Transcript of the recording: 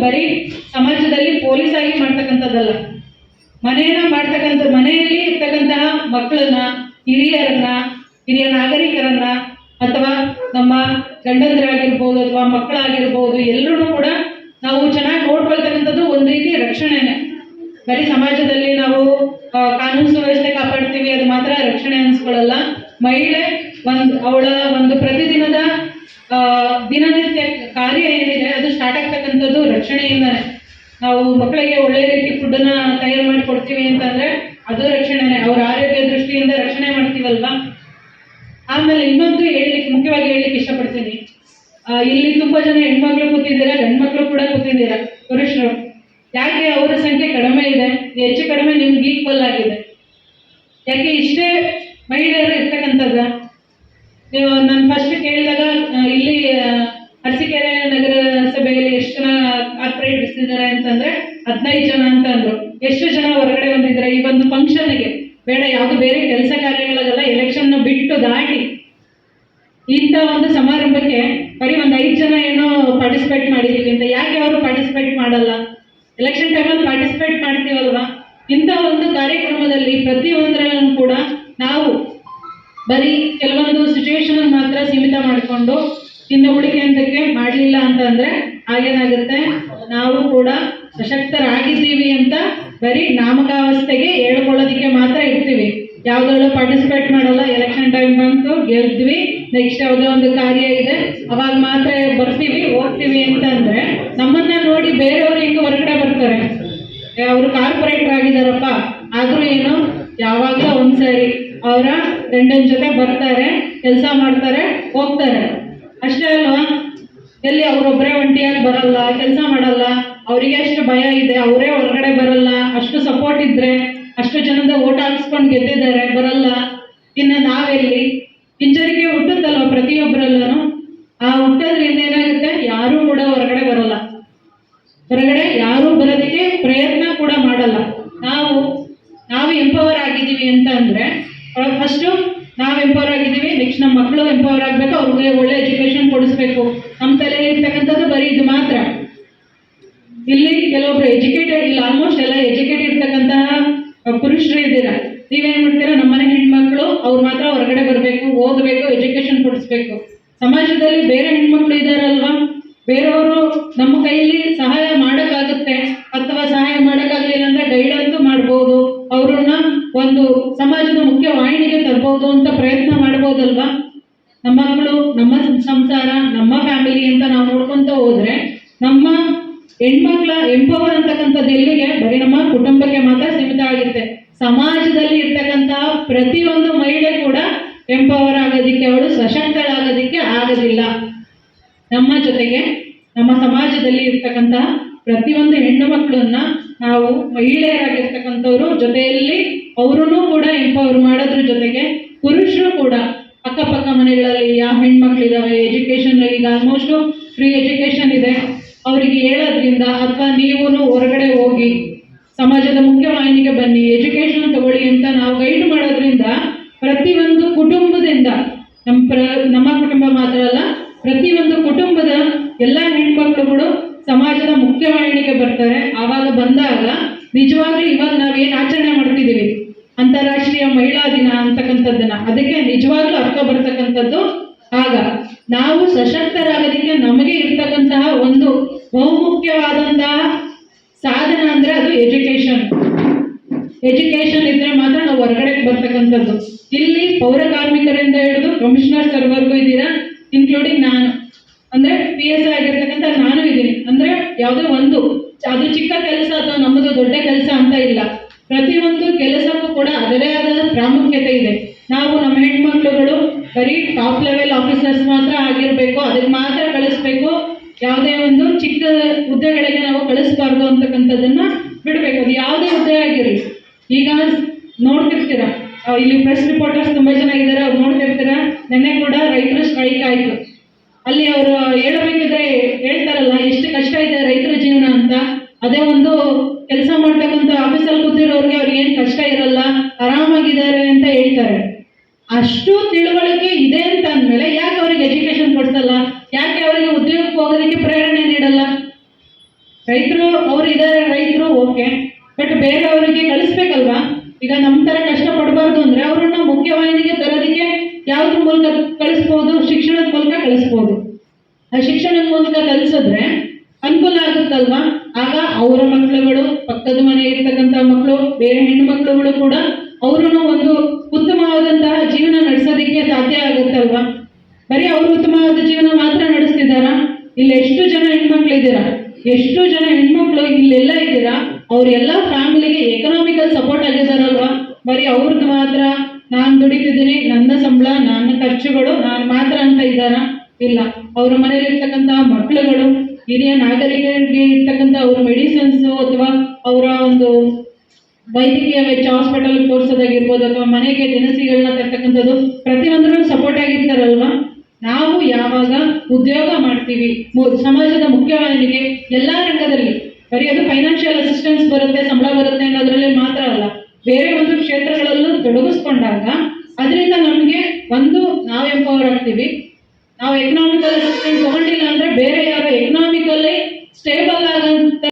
ಬರೀ ಸಮಾಜದಲ್ಲಿ ಪೊಲೀಸ್ ಆಗಿ ಮಾಡ್ತಕ್ಕಂಥದ್ದಲ್ಲ. ಮನೆಯನ್ನ ಮಾಡ್ತಕ್ಕಂಥ ಮನೆಯಲ್ಲಿ ಇರ್ತಕ್ಕಂತಹ ಮಕ್ಕಳನ್ನ ಹಿರಿಯರನ್ನ ಹಿರಿಯ ನಾಗರಿಕರನ್ನ ಅಥವಾ ನಮ್ಮ ಗಂಡಂದ್ರಾಗಿರ್ಬೋದು ಅಥವಾ ಮಕ್ಕಳಾಗಿರ್ಬೋದು ಎಲ್ಲರೂ ಕೂಡ ನಾವು ಚೆನ್ನಾಗಿ ನೋಡ್ಕೊಳ್ತಕ್ಕಂಥದ್ದು ಒಂದು ರೀತಿ ರಕ್ಷಣೆನೆ. ಬರೀ ಸಮಾಜದಲ್ಲಿ ನಾವು ಕಾನೂನು ಸುವ್ಯವಸ್ಥೆ ಕಾಪಾಡ್ತೀವಿ ಅದು ಮಾತ್ರ ರಕ್ಷಣೆ ಅನ್ಸ್ಕೊಳ್ಳಲ್ಲ ಮಹಿಳೆ ಒಂದು ಅವಳ ಒಂದು ಪ್ರತಿದಿನದ ಆ, ರಕ್ಷಣೆಯಿಂದಾನೆ ನಾವು ಮಕ್ಕಳಿಗೆ ಒಳ್ಳೆ ರೀತಿ ಫುಡ್ಡನ್ನ ತಯಾರು ಮಾಡಿ ಕೊಡ್ತೀವಿ ಅಂತಂದ್ರೆ ಅದು ರಕ್ಷಣೆನೇ. ಅವ್ರ ಆರೋಗ್ಯ ದೃಷ್ಟಿಯಿಂದ ರಕ್ಷಣೆ ಮಾಡ್ತೀವಲ್ವಾ? ಆಮೇಲೆ ಇನ್ನೊಂದು ಹೇಳಲಿಕ್ಕೆ ಮುಖ್ಯವಾಗಿ ಹೇಳಲಿಕ್ಕೆ ಇಷ್ಟಪಡ್ತೀನಿ. ಇಲ್ಲಿ ತುಂಬಾ ಜನ ಹೆಣ್ಮಕ್ಳು ಕೂತಿದ್ದೀರಾ, ಗಂಡ್ಮಕ್ಳು ಕೂಡ ಕೂತಿದ್ದೀರಾ? ಪುರುಷರು. ಯಾಕೆ ಅವರ ಸಂಖ್ಯೆ ಕಡಿಮೆ ಇದೆ? ಹೆಚ್ಚು ಕಡಿಮೆ ನಿಮ್ಗೆ ಈಕ್ವಲ್ ಆಗಿದೆ. ಯಾಕೆ ಇಷ್ಟೇ ಮಹಿಳೆಯರು ಇರ್ತಕ್ಕಂಥದ್ದ? ನೀವು ನಾನು ಫಸ್ಟ್ ಕೇಳಿದಾಗ ಇಲ್ಲಿ ಅರಸೀಕೆರೆ ಇದ್ದಾರೆ ಅಂತಂದ್ರೆ ಹದಿನೈದು ಜನ ಅಂತ ಅಂದ್ರು. ಎಷ್ಟು ಜನ ಹೊರಗಡೆ ಬಂದಿದ್ದಾರೆ? ಈ ಒಂದು ಫಂಕ್ಷನ್ಗೆ ಬೇಡ, ಯಾವುದು ಬೇರೆ ಕೆಲಸ ಕಾರ್ಯಗಳಿಗೆಲ್ಲ ಎಲೆಕ್ಷನ್ ಬಿಟ್ಟು ದಾಟಿ ಇಂಥ ಒಂದು ಸಮಾರಂಭಕ್ಕೆ ಬರೀ ಒಂದು ಐದು ಜನ ಏನೋ ಪಾರ್ಟಿಸಿಪೇಟ್ ಮಾಡಿದೀವಿ ಅಂತ. ಯಾಕೆ ಅವರು ಪಾರ್ಟಿಸಿಪೇಟ್ ಮಾಡಲ್ಲ? ಎಲೆಕ್ಷನ್ ಟೈಮಲ್ಲಿ ಪಾರ್ಟಿಸಿಪೇಟ್ ಮಾಡ್ತೀವಲ್ವಾ? ಇಂಥ ಒಂದು ಕಾರ್ಯಕ್ರಮದಲ್ಲಿ ಪ್ರತಿಯೊಂದರಲ್ಲೂ ಕೂಡ ನಾವು ಬರೀ ಕೆಲವೊಂದು ಸಿಚುವೇಶನ್ ಮಾತ್ರ ಸೀಮಿತ ಮಾಡಿಕೊಂಡು ಇನ್ನು ಉಳಿಕೆ ಅಂತಕ್ಕೆ ಮಾಡಲಿಲ್ಲ ಅಂತಂದ್ರೆ ಆಗೇನಾಗುತ್ತೆ ನಾವು ಕೂಡ ಸಶಕ್ತರಾಗಿದ್ದೀವಿ ಅಂತ ಬರೀ ನಾಮಕಾವಸ್ಥೆಗೆ ಹೇಳ್ಕೊಳ್ಳೋದಿಕ್ಕೆ ಮಾತ್ರ ಇರ್ತೀವಿ. ಯಾವ್ದಾದ್ರು ಪಾರ್ಟಿಸಿಪೇಟ್ ಮಾಡಲ್ಲ. ಎಲೆಕ್ಷನ್ ಟೈಮ್ ಬಂತು ಗೆಲ್ತೀವಿ ನೆಕ್ಸ್ಟ್ ಯಾವುದೋ ಒಂದು ಕಾರ್ಯ ಇದೆ. ಅವಾಗ ಮಾತ್ರ ಬರ್ತೀವಿ, ಹೋಗ್ತೀವಿ ಅಂತಂದ್ರೆ ನಮ್ಮನ್ನ ನೋಡಿ ಬೇರೆಯವರು ಹಿಂಗೆ ಹೊರಗಡೆ ಬರ್ತಾರೆ. ಅವರು ಕಾರ್ಪೊರೇಟರ್ ಆಗಿದಾರಪ್ಪ. ಆದ್ರೂ ಏನು, ಯಾವಾಗಲೂ ಒಂದ್ಸರಿ ಅವರ ಗಂಡನ ಜೊತೆ ಬರ್ತಾರೆ, ಕೆಲಸ ಮಾಡ್ತಾರೆ, ಹೋಗ್ತಾರೆ. ಎಲ್ಲಿ ಅವರೊಬ್ಬರೇ ಒಂಟಿಯಾಗಿ ಬರಲ್ಲ, ಕೆಲಸ ಮಾಡಲ್ಲ, ಅವರಿಗೆ ಅಷ್ಟು ಭಯ ಇದೆ, ಅವರೇ ಹೊರಗಡೆ ಬರಲ್ಲ, ಅಷ್ಟು ಸಪೋರ್ಟ್ ಇದ್ರೆ, ಅಷ್ಟು ಜನದ ಓಟ್ ಹಾಕ್ಸ್ಕೊಂಡು ಗೆದ್ದಿದ್ದಾರೆ, ಬರಲ್ಲ. ಇನ್ನು ನಾವೆಲ್ಲಿ? ಹಿಂಜರಿಕೆ ಹುಟ್ಟುತ್ತಲ್ವ ಪ್ರತಿಯೊಬ್ಬರಲ್ಲೂ ಆ ಹುಟ್ಟೋದ್ರಿಂದ ಏನಾಗುತ್ತೆ? ಯಾರೂ ಕೂಡ ಹೊರಗಡೆ ಬರಲ್ಲ. ಹೊರಗಡೆ ಯಾರೂ ಬರೋದಕ್ಕೆ ಪ್ರಯತ್ನ ಕೂಡ ಮಾಡಲ್ಲ. ನಾವು ನಾವು ಎಂಪವರ್ ಆಗಿದ್ದೀವಿ ಅಂತ ಅಂದರೆ ಫಸ್ಟು ನಾವು ಎಂಪವರ್ ಆಗಿದ್ದೀವಿ ನೆಕ್ಸ್ಟ್ ನಮ್ಮ ಮಕ್ಕಳು ಎಂಪವರ್ ಆಗಬೇಕು, ಅವ್ರಿಗೆ ಒಳ್ಳೆ ಎಜುಕೇಶನ್ ಕೊಡಿಸ್ಬೇಕು. ನಮ್ಮ ತಲೆಯಲ್ಲಿ ಇರ್ತಕ್ಕಂಥದ್ದು ಬರೀ ಇದು ಮಾತ್ರ. ಇಲ್ಲಿ ಕೆಲವೊಬ್ರು ಎಜುಕೇಟೆಡ್ ಇಲ್ಲ ಆಲ್ಮೋಸ್ಟ್ ಎಲ್ಲ ಎಜುಕೇಟೆಡ್ ಇರ್ತಕ್ಕಂತಹ ಪುರುಷರು ಇದ್ದೀರಾ? ನೀವೇನ್ ಮಾಡ್ತೀರಾ? ನಮ್ಮನೆ ಹೆಣ್ಮಕ್ಳು, ಅವ್ರು ಮಾತ್ರ ಹೊರಗಡೆ ಬರಬೇಕು, ಓದಬೇಕು ಎಜುಕೇಶನ್ ಕೊಡಿಸ್ಬೇಕು. ಸಮಾಜದಲ್ಲಿ ಬೇರೆ ಹೆಣ್ಮಕ್ಳು ಇದ್ದಾರಲ್ವಾ ಬೇರೆಯವರು ನಮ್ಮ ಕೈಯಲ್ಲಿ ಸಹಾಯ ಮಾಡೋಕ್ಕಾಗುತ್ತೆ. ನಮ್ಮ ಸಂಸಾರ, ನಮ್ಮ ಫ್ಯಾಮಿಲಿ ಅಂತ ನಾವು ನೋಡ್ಕೊಂತ ಹೋದ್ರೆ ನಮ್ಮ ಹೆಣ್ಮಕ್ಳ ಎಂಪವರ್ ಅಂತಕ್ಕಂಥದ್ದು ಎಲ್ಲಿಗೆ? ಬರೀ ನಮ್ಮ ಕುಟುಂಬಕ್ಕೆ ಮಾತ್ರ ಸೀಮಿತ ಆಗಿರುತ್ತೆ. ಸಮಾಜದಲ್ಲಿ ಇರ್ತಕ್ಕಂತಹ ಪ್ರತಿಯೊಂದು ಮಹಿಳೆ ಕೂಡ ಎಂಪವರ್ ಆಗೋದಿಕ್ಕೆ, ಅವಳು ಸಶಕ್ತಳಾಗೋದಿಕ್ಕೆ ಆಗೋದಿಲ್ಲ. ನಮ್ಮ ಜೊತೆಗೆ, ನಮ್ಮ ಸಮಾಜದಲ್ಲಿ ಇರ್ತಕ್ಕಂತಹ ಪ್ರತಿಯೊಂದು ಹೆಣ್ಣು ಮಕ್ಕಳನ್ನ ನಾವು ಮಹಿಳೆಯರಾಗಿರ್ತಕ್ಕಂಥವ್ರು ಜೊತೆಯಲ್ಲಿ ಅವರೂ ಕೂಡ ಎಂಪವರ್ ಮಾಡೋದ್ರ ಜೊತೆಗೆ ಪುರುಷರು ಕೂಡ ಅಕ್ಕಪಕ್ಕ ಮನೆಗಳಲ್ಲಿ ಯಾವ ಹೆಣ್ಮಕ್ಳಿದಾವೆ ಎಜುಕೇಶನ್ ಈಗ ಆಲ್ಮೋಸ್ಟ್ ಫ್ರೀ ಎಜುಕೇಶನ್ ಇದೆ. ಅವರಿಗೆ ಹೇಳೋದ್ರಿಂದ ಅಥವಾ ನೀವು ಹೊರಗಡೆ ಹೋಗಿ ಸಮಾಜದ ಮುಖ್ಯವಾಹಿನಿಗೆ ಬನ್ನಿ ಎಜುಕೇಶನ್ ತಗೊಳ್ಳಿ ಅಂತ ನಾವು ಗೈಡ್ ಮಾಡೋದ್ರಿಂದ ಪ್ರತಿಯೊಂದು ಕುಟುಂಬದಿಂದ ನಮ್ಮ ಪ್ರ, ನಮ್ಮ ಕುಟುಂಬ ಮಾತ್ರ ಅಲ್ಲ, ಪ್ರತಿಯೊಂದು ಕುಟುಂಬದ ಎಲ್ಲ ಹೆಣ್ಮಕ್ಳುಗಳು ಸಮಾಜದ ಮುಖ್ಯವಾಹಿನಿಗೆ ಬರ್ತಾರೆ. ಆವಾಗ ಬಂದಾಗ ನಿಜವಾಗ್ಲೂ ಇವಾಗ ನಾವೇನು ಆಚರಣೆ ಮಾಡ್ತಿದ್ದೀವಿ ಅಂತಾರಾಷ್ಟ್ರೀಯ ಮಹಿಳಾ ದಿನ ಅಂತಕ್ಕಂಥದ್ದನ್ನ ಅದಕ್ಕೆ ನಿಜವಾಗ್ಲೂ ಅರ್ಥ ಬರ್ತಕ್ಕಂಥದ್ದು ಆಗ ನಾವು ಸಶಕ್ತರಾಗೋದಕ್ಕೆ ನಮಗೆ ಇರ್ತಕ್ಕಂತಹ ಒಂದು ಬಹುಮುಖ್ಯವಾದಂತಹ ಸಾಧನ ಅಂದ್ರೆ ಅದು ಎಜುಕೇಶನ್ ಎಜುಕೇಶನ್ ಇದ್ರೆ ಮಾತ್ರ ನಾವು ಹೊರಗಡೆ ಬರ್ತಕ್ಕಂಥದ್ದು. ಇಲ್ಲಿ ಪೌರ ಕಾರ್ಮಿಕರಿಂದ ಹಿಡಿದು ಕಮಿಷನರ್ ಸರ್ವರ್ಗೂ ಇದ್ದೀರಾ? ಇನ್ಕ್ಲೂಡಿಂಗ್ ನಾನು. ಅಂದ್ರೆ ಪಿ ಎಸ್ ಆಗಿರ್ತಕ್ಕಂಥ ನಾನು ಇದ್ದೀನಿ. ಅಂದ್ರೆ ಯಾವುದೋ ಒಂದು ಅದು ಚಿಕ್ಕ ಕೆಲಸ ಅಥವಾ ನಮ್ಮದು ದೊಡ್ಡ ಕೆಲಸ ಅಂತ ಇಲ್ಲ. ಪ್ರತಿಯೊಂದು ಕೆಲಸಕ್ಕೂ ಕೂಡ ಅದರೇ ಆದ ಪ್ರಾಮುಖ್ಯತೆ ಇದೆ. ಟಾಪ್ ಲೆವೆಲ್ ಆಫೀಸರ್ಸ್ ಮಾತ್ರ ಆಗಿರಬೇಕು. ಅದಕ್ಕೆ ಮಾತ್ರ ಕಳಿಸ್ಬೇಕು. ಯಾವುದೇ ಒಂದು ಚಿಕ್ಕ ಹುದ್ದೆಗಳಿಗೆ ನಾವು ಕಳಿಸ್ಬಾರ್ದು ಅಂತಕ್ಕಂಥದ್ದನ್ನ ಬಿಡಬೇಕು. ಅದು ಯಾವುದೇ ಹುದ್ದೆ ಆಗಿರಲಿ. ಈಗ ನೋಡ್ತಿರ್ತೀರ ಇಲ್ಲಿ ಪ್ರೆಸ್ ರಿಪೋರ್ಟರ್ಸ್ ತುಂಬಾ ಜನ ಇದ್ದಾರೆ ಅವ್ರು ನೋಡ್ತಿರ್ತೀರ. ನಿನ್ನೆ ಕೂಡ ರೈತರು ಸ್ಟ್ರೈಕ್ ಆಯ್ತು. ಅಲ್ಲಿ ಅವರು ಹೇಳಬೇಕಿದ್ರೆ ಹೇಳ್ತಾರಲ್ಲ, ಎಷ್ಟು ಕಷ್ಟ ಇದೆ ರೈತರ ಜೀವನ ಅಂತ. ಅದೇ ಒಂದು ಕೆಲಸ ಮಾಡ್ತಕ್ಕಂಥ ಆಫೀಸಲ್ಲಿ ಕೂತಿರೋರಿಗೆ ಅವ್ರಿಗೆ ಏನು ಕಷ್ಟ ಇರಲ್ಲ ಆರಾಮಾಗಿದ್ದಾರೆ ಅಂತ ಹೇಳ್ತಾರೆ ಅಷ್ಟು ತಿಳುವಳಿಕೆ ಇದೆ ಅಂತ ಅಂದ್ಮೇಲೆ ಯಾಕೆ ಅವ್ರಿಗೆ ಎಜುಕೇಶನ್ ಕೊಡ್ಸಲ್ಲ? ಯಾಕೆ ಅವರಿಗೆ ಉದ್ಯೋಗಕ್ಕೆ ಹೋಗೋದಕ್ಕೆ ಪ್ರೇರಣೆ ನೀಡಲ್ಲ? ರೈತರು ಅವ್ರು ಇದ್ದಾರೆ ರೈತರು ಓಕೆ ಬಟ್ ಬೇರೆ ಅವರಿಗೆ ಕಳಿಸ್ಬೇಕಲ್ವಾ ಈಗ ನಮ್ಮ ತರ ಕಷ್ಟ ಪಡಬಾರ್ದು ಅಂದ್ರೆ ಅವ್ರನ್ನ ಮುಖ್ಯವಾಹಿನಿಗೆ ತರೋದಕ್ಕೆ ಯಾವ್ದ್ರ ಮೂಲಕ ಕಳಿಸ್ಬೋದು ಶಿಕ್ಷಣದ ಮೂಲಕ ಕಳಿಸ್ಬೋದು ಆ ಶಿಕ್ಷಣದ ಮೂಲಕ ಕಲಿಸಿದ್ರೆ ಅನುಕೂಲ ಆಗುತ್ತಲ್ವಾ? ಆಗ ಅವರ ಮಕ್ಕಳುಗಳು, ಪಕ್ಕದ ಮನೆ ಇರ್ತಕ್ಕಂಥ ಮಕ್ಕಳು, ಬೇರೆ ಹೆಣ್ಣು ಮಕ್ಕಳುಗಳು ಕೂಡ ಅವರನ್ನು ಒಂದು ಸಾಧ್ಯ ಆಗುತ್ತಲ್ವಾ? ಬರೀ ಅವರು ಉತ್ತಮವಾದ ಜೀವನ ಮಾತ್ರ ನಡೆಸ್ತಿದ್ದಾರಾ? ಇಲ್ಲಿ ಎಷ್ಟು ಜನ ಹೆಣ್ಮಕ್ಳು ಇದ್ದೀರಾ? ಎಷ್ಟು ಜನ ಹೆಣ್ಮಕ್ಳು ಇಲ್ಲೆಲ್ಲ ಇದ್ದೀರಾ? ಅವ್ರೆಲ್ಲ ಫ್ಯಾಮಿಲಿಗೆ ಎಕನಾಮಿಕಲ್ ಸಪೋರ್ಟ್ ಆಗಿದಾರಲ್ವಾ ಬರೀ ಅವ್ರದ್ದು ಮಾತ್ರ? ನಾನು ದುಡಿತಿದ್ದೀನಿ, ನನ್ನ ಸಂಬಳ, ನನ್ನ ಖರ್ಚುಗಳು, ನಾನು ಮಾತ್ರ ಅಂತ ಇದ್ದಾರಾ? ಇಲ್ಲ. ಅವ್ರ ಮನೆಯಲ್ಲಿ ಇರ್ತಕ್ಕಂತಹ ಮಕ್ಕಳುಗಳು ಹಿರಿಯ ನಾಗರಿಕರಿಗೆ ಇರ್ತಕ್ಕಂಥ ಅವ್ರ ಮೆಡಿಸಿನ್ಸ್ ಅಥವಾ ಅವರ ಒಂದು ವೈದ್ಯಕೀಯ ವೆಚ್ಚ ಹಾಸ್ಪಿಟಲ್ ತೋರಿಸೋದಾಗಿರ್ಬೋದು ಅಥವಾ ಮನೆಗೆ ದಿನಸಿಗಳನ್ನ ತರ್ತಕ್ಕಂಥದ್ದು, ಪ್ರತಿಯೊಂದರಲ್ಲೂ ಸಪೋರ್ಟ್ ಆಗಿರ್ತಾರಲ್ವಾ ನಾವು ಯಾವಾಗ ಉದ್ಯೋಗ ಮಾಡ್ತೀವಿ ಸಮಾಜದ ಮುಖ್ಯವಾಹಿನಿಗೆ ಎಲ್ಲಾ ರಂಗದಲ್ಲಿ, ಬರೀ ಅದು ಫೈನಾನ್ಷಿಯಲ್ ಅಸಿಸ್ಟೆನ್ಸ್ ಬರುತ್ತೆ, ಸಂಬಳ ಬರುತ್ತೆ ಅನ್ನೋದ್ರಲ್ಲಿ ಮಾತ್ರ ಅಲ್ಲ, ಬೇರೆ ಒಂದು ಕ್ಷೇತ್ರಗಳಲ್ಲೂ ತೊಡಗಿಸ್ಕೊಂಡಾಗ